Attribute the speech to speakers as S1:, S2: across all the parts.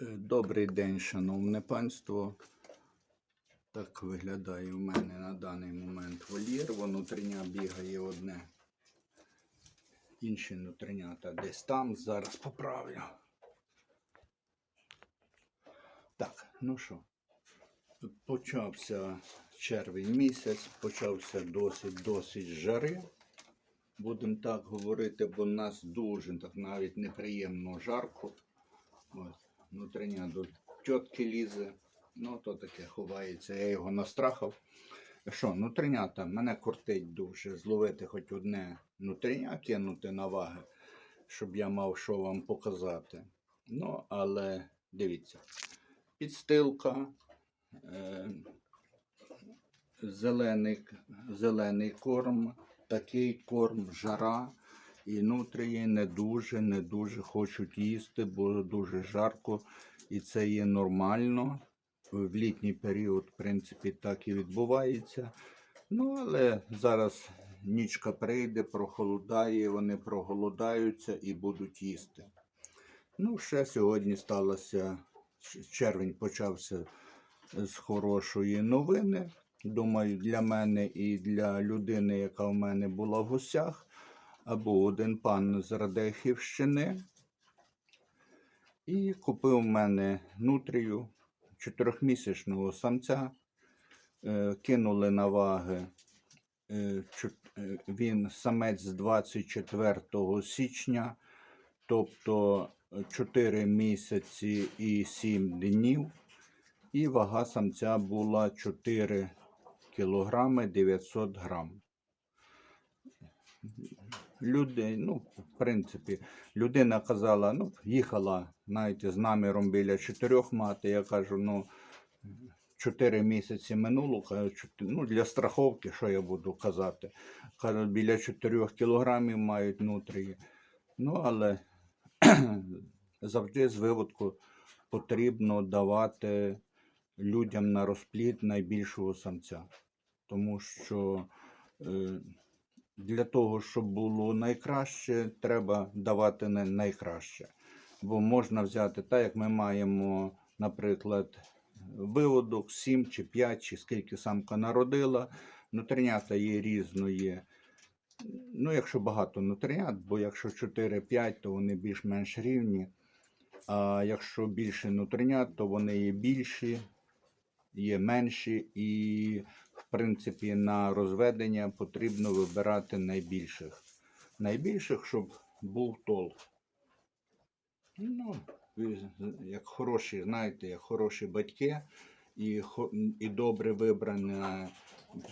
S1: Е, Добрий день, шановне панство. Так виглядає у мене на даний момент вольєр. Внутрішня бігає одне. Інші внутрішнята десь там. Зараз поправлю. Так, ну що, почався червень місяць, почався досить досить жари. Будемо так говорити, бо в нас дуже так навіть неприємно жарко. От, внутрішня до тітки лізе. Ну, то таке ховається. Я його настрахав. Що, внутрішнята, мене кортить дуже зловити хоч одне внутрішня, кинути на ваги, щоб я мав що вам показати. Ну, але дивіться, підстилка, е, зелений, зелений корм, такий корм, жара. І нутрії не дуже, не дуже хочуть їсти, бо дуже жарко, і це є нормально. В літній період, в принципі, так і відбувається. Ну, але зараз нічка прийде, прохолодає, вони проголодаються і будуть їсти. Ну, ще сьогодні сталося, червень почався з хорошої новини. Думаю, для мене і для людини, яка в мене була в гостях або один пан з Радехівщини. І купив в мене нутрію чотирьохмісячного самця. Е, Кинули на ваги. е, е, Він самець з 24 січня, тобто 4 місяці і 7 днів. І вага самця була 4 кілограми 900 грам люди, ну, в принципі, людина казала, ну, їхала, знаєте, з наміром біля чотирьох мати. Я кажу, ну, чотири місяці минуло, ну, для страховки, що я буду казати. Кажу, біля 4 кілограмів мають нутрії. Ну, але завжди з виводку потрібно давати людям на розплід найбільшого самця. Тому що е, для того, щоб було найкраще, треба давати не найкраще. Бо можна взяти так, як ми маємо, наприклад, виводок 7 чи 5, чи скільки самка народила. Нутринята є різної. Ну, якщо багато нутринят, бо якщо 4-5, то вони більш-менш рівні. А якщо більше нутринят, то вони є більші, є менші, і, принципі, на розведення потрібно вибирати найбільших. Найбільших, щоб був толк. Ну, як хороші, знаєте, як хороші батьки, і, і добре вибране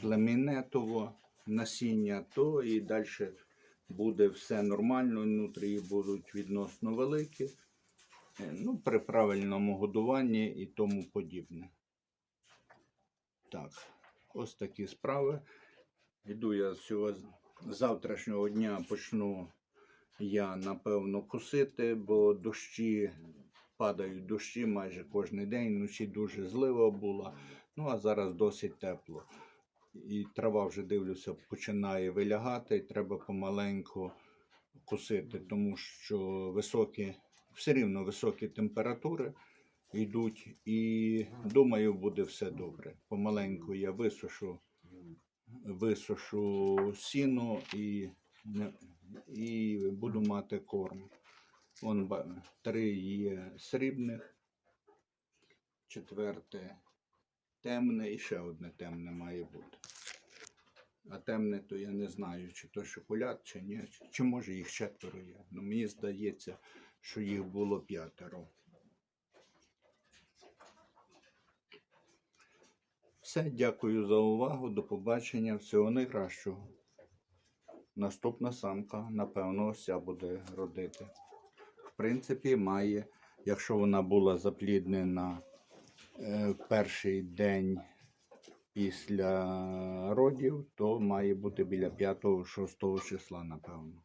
S1: племінетово насіння, то і далі буде все нормально, внутрі будуть відносно великі. Е, Ну, при правильному годуванні і тому подібне. Так, ось такі справи. Іду я з цього завтрашнього дня почну я напевно косити, бо дощі падають дощі майже кожен день. Вночі дуже злива була. Ну а зараз досить тепло. І трава вже дивлюся, починає вилягати, і треба помаленьку косити, тому що високі, все рівно високі температури йдуть, і думаю, буде все добре. Помаленьку я висушу, висушу сіно і, і буду мати корм. Вон три є срібних, четверте темне і ще одне темне має бути. А темне, то я не знаю, чи то шоколад, чи ні, чи- може їх четверо є. Ну, мені здається, що їх було п'ятеро. Все, дякую за увагу. До побачення. Всього найкращого. Наступна самка, напевно, ось буде родити. В принципі, має, якщо вона була запліднена е, перший день після родів, то має бути біля 5-6 числа, напевно.